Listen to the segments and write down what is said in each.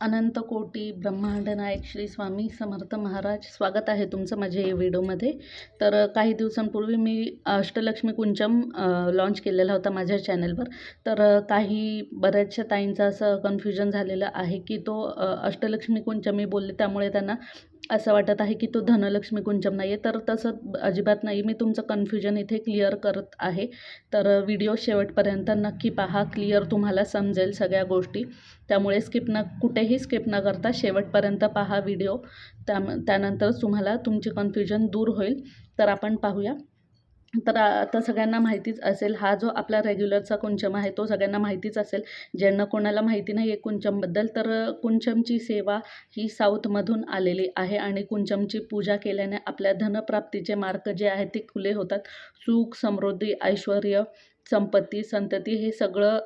अनंत कोटी ब्रह्मांड नायक श्री स्वामी समर्थ महाराज. स्वागत आहे तुमचं माझ्या या व्हिडिओमध्ये. तर काही दिवसांपूर्वी मी अष्टलक्ष्मी कुंचम लॉन्च केलेला होता माझ्या चॅनलवर तर काही बऱ्याचशा ताईंचं असं कन्फ्युजन झालेलं आहे की तो अष्टलक्ष्मी कुंचम मी बोलले त्यामुळे त्यांना असं वाटत आहे की तो धनलक्ष्मी कुंचम नाही आहे तर तसं अजिबात नाही. मी तुमचं कन्फ्युजन इथे क्लिअर करत आहे. तर व्हिडिओ शेवटपर्यंत नक्की पहा. क्लिअर तुम्हाला समजेल सगळ्या गोष्टी. त्यामुळे स्किप न कुठेही स्किप न करता शेवटपर्यंत पहा व्हिडिओ त्या त्यानंतरच तुम्हाला तुमची कन्फ्युजन दूर होईल. तर आपण पाहूया. तर आता सगळ्यांना माहितीच असेल हा जो आपला रेग्युलरचा कुंचम आहे तो सगळ्यांना माहितीच असेल. ज्यांना कोणाला माहिती नाही आहे कुंचमबद्दल तर कुंचमची सेवा ही साऊथमधून आलेली आहे आणि कुंचमची पूजा केल्याने आपल्या धनप्राप्तीचे मार्ग जे आहेत ते खुले होतात. सुख समृद्धी ऐश्वर संपत्ती संतती हे सगळं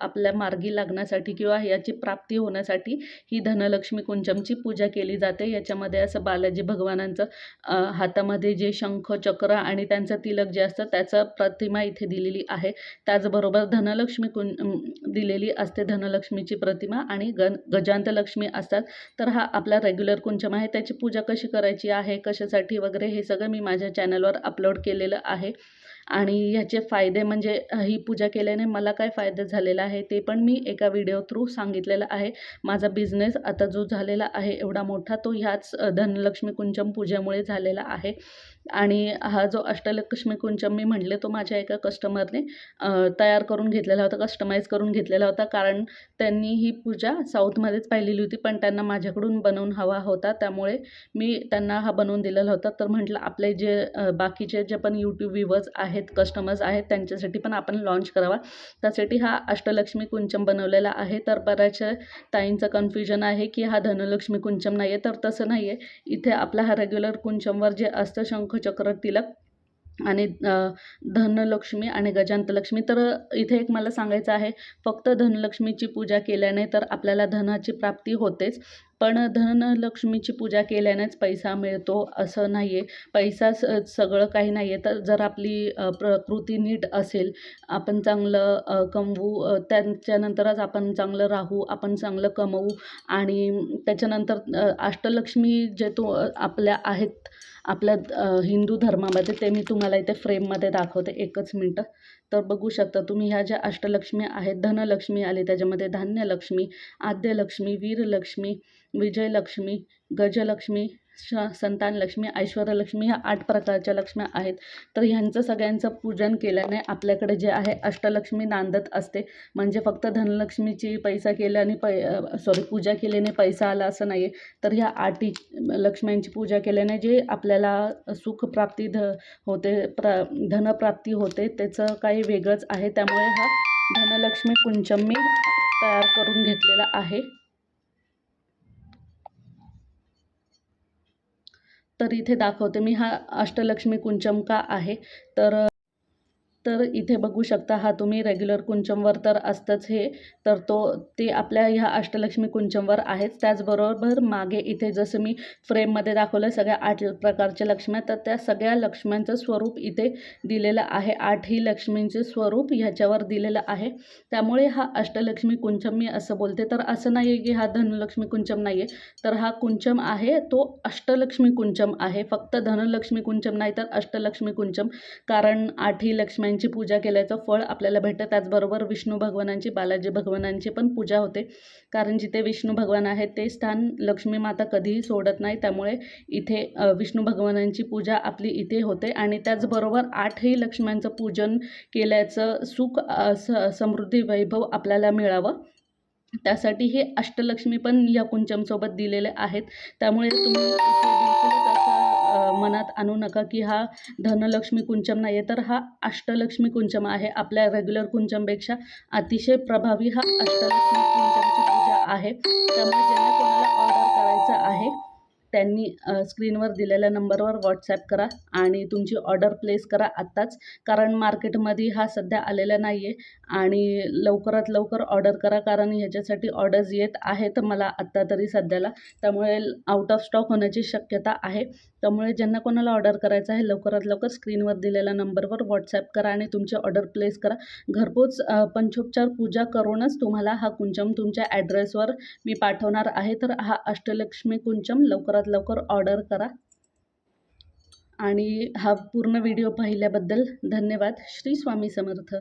आपल्या मार्गी लागण्यासाठी किंवा याची प्राप्ती होण्यासाठी ही धनलक्ष्मी कुंचमची पूजा केली जाते. याच्यामध्ये असं बालाजी भगवानांचं हातामध्ये जे शंख चक्र आणि त्यांचं तिलक जे असतं त्याचं प्रतिमा इथे दिलेली आहे. त्याचबरोबर धनलक्ष्मी कुं दिलेली असते धनलक्ष्मीची प्रतिमा आणि गन गजांतलक्ष्मी असतात. तर हा आपला रेग्युलर कुंचम आहे. त्याची पूजा कशी करायची आहे कशासाठी वगैरे हे सगळं मी माझ्या चॅनलवर अपलोड केलेलं आहे. आणि ह्याचे फायदे म्हणजे ही पूजा केल्याने मला काय फायदा झालेला आहे ते पण मी एका व्हिडिओ थ्रू सांगितलेलं आहे. माझा बिझनेस आता जो झालेला आहे एवढा मोठा तो ह्याच धनलक्ष्मी कुंचम पूजेमुळे झालेला आहे. आणि हा जो अष्टलक्ष्मी कुंचम मी म्हटले तो माझ्या एका कस्टमरने तयार करून घेतलेला होता कस्टमाइज करून घेतलेला होता कारण त्यांनी ही पूजा साऊथमध्येच पाहिलेली होती पण त्यांना माझ्याकडून बनवून हवा होता त्यामुळे मी त्यांना हा बनवून दिलेला होता. तर म्हटलं आपले जे बाकीचे जे पण यूट्यूब व्ह्यूवर्स आहेत कस्टमर्स आहेत त्यांच्यासाठी पण आपण लॉन्च करावा. त्यासाठी हा अष्टलक्ष्मी कुंचम बनवलेला आहे. तर बऱ्याचशा ताईंचं कन्फ्युजन आहे की हा धनलक्ष्मी कुंचम नाही आहे तर तसं नाही आहे इथे आपला हा रेग्युलर कुंचमवर जे असतं शंखचक्र तिलक आणि धनलक्ष्मी आणि गजांतलक्ष्मी. तर इथे एक मला सांगायचं आहे फक्त धनलक्ष्मीची पूजा केल्याने तर आपल्याला धनाची प्राप्ती होतेच पण धनलक्ष्मीची पूजा केल्यानेच पैसा मिळतो असं नाही आहे पैसा स सगळं काही नाही आहे तर जर आपली प्रकृती नीट असेल आपण चांगलं कमवू त्यांच्यानंतरच आपण चांगलं राहू आपण चांगलं कमवू आणि त्याच्यानंतर अष्टलक्ष्मी जे तो आपल्या आहेत आपल्या हिंदू धर्मामध्ये ते मी तुम्हाला इथे फ्रेममध्ये दाखवते एकच मिनटं. तर बघू शकता तुम्ही ह्या ज्या अष्टलक्ष्मी आहेत धनलक्ष्मी आली त्याच्यामध्ये धान्यलक्ष्मी आद्यलक्ष्मी वीरलक्ष्मी विजयलक्ष्मी गजलक्ष्मी श संतानलक्ष्मी ऐश्वर्यलक्ष्मी ह्या आठ प्रकारच्या लक्ष्म्या आहेत. तर ह्यांचं सगळ्यांचं पूजन केल्याने आपल्याकडे जे आहे अष्टलक्ष्मी नांदत असते. म्हणजे फक्त धनलक्ष्मीची पैसा केल्याने पै सॉरी पूजा केल्याने पैसा आला असं नाही आहे तर ह्या आठी लक्ष्म्यांची पूजा केल्याने जे आपल्याला सुखप्राप्ती ध होते प्र धनप्राप्ती होते त्याचं काही वेगळंच आहे. त्यामुळे हा धनलक्ष्मी कुंचम मी तयार करून घेतलेला आहे. तर इथे दाखवते मी. हा अष्टलक्ष्मी कुंचम का आहे. तर तर इथे बघू शकता हा तुम्ही रेग्युलर कुंचमवर तर असतंच हे. तर तो ते आपल्या ह्या अष्टलक्ष्मी कुंचमवर आहेच. त्याचबरोबर मागे इथे जसं मी फ्रेममध्ये दाखवलं सगळ्या आठ प्रकारच्या लक्ष्म्या तर त्या सगळ्या लक्ष्म्यांचं स्वरूप इथे दिलेलं आहे. आठही लक्ष्मींचे स्वरूप ह्याच्यावर दिलेलं आहे. त्यामुळे हा अष्टलक्ष्मी कुंचम मी असं बोलते. तर असं नाही आहे की हा धनलक्ष्मी कुंचम नाही आहे तर हा कुंचम आहे तो अष्टलक्ष्मी कुंचम आहे. फक्त धनलक्ष्मी कुंचम नाही तर अष्टलक्ष्मी कुंचम. कारण आठही भगवानांची पूजा केल्याचं फळ आपल्याला भेटतं. त्याचबरोबर विष्णू भगवानांची बालाजी भगवानांची पण पूजा होते. कारण जिथे विष्णू भगवान आहेत ते स्थान लक्ष्मी माता कधीही सोडत नाही. त्यामुळे इथे विष्णू भगवानांची पूजा आपली इथे होते. आणि त्याचबरोबर आठही लक्ष्म्यांचं पूजन केल्याचं सुख स समृद्धी वैभव आपल्याला मिळावं. त्यासाठी हे अष्टलक्ष्मी पण या कुंचमसोबत दिलेले आहेत. त्यामुळे तुम्ही मनात आणू नका की हा धनलक्ष्मी कुंचम नाही आहे तर हा अष्टलक्ष्मी कुंचम आहे आपल्या रेग्युलर कुंचमपेक्षा. अतिशय प्रभावी हा अष्टलक्ष्मी कुंचमची पूजा आहे. त्यामुळे ज्यांना कोणाला ऑर्डर करायचं आहे त्यांनी स्क्रीनवर दिलेल्या नंबरवर व्हॉट्सॲप करा आणि तुमची ऑर्डर प्लेस करा आत्ताच. कारण मार्केटमध्ये हा सध्या आलेला नाही आहे आणि लवकरात लवकर ऑर्डर करा कारण ह्याच्यासाठी ऑर्डर्स येत आहेत मला आत्ता तरी सध्याला. त्यामुळे आउट ऑफ स्टॉक होण्याची शक्यता आहे. त्यामुळे ज्यांना कोणाला ऑर्डर करायचं आहे लवकरात लवकर स्क्रीनवर दिलेल्या नंबरवर व्हॉट्सॲप करा आणि तुमची ऑर्डर प्लेस करा. घरपोच पंचोपचार पूजा करूनच तुम्हाला हा कुंचम तुमच्या ॲड्रेसवर मी पाठवणार आहे. तर हा अष्टलक्ष्मी कुंचम लवकरात लवकर ऑर्डर करा. आणि हा पूर्ण व्हिडिओ पाहिल्याबद्दल धन्यवाद. श्री स्वामी समर्थ.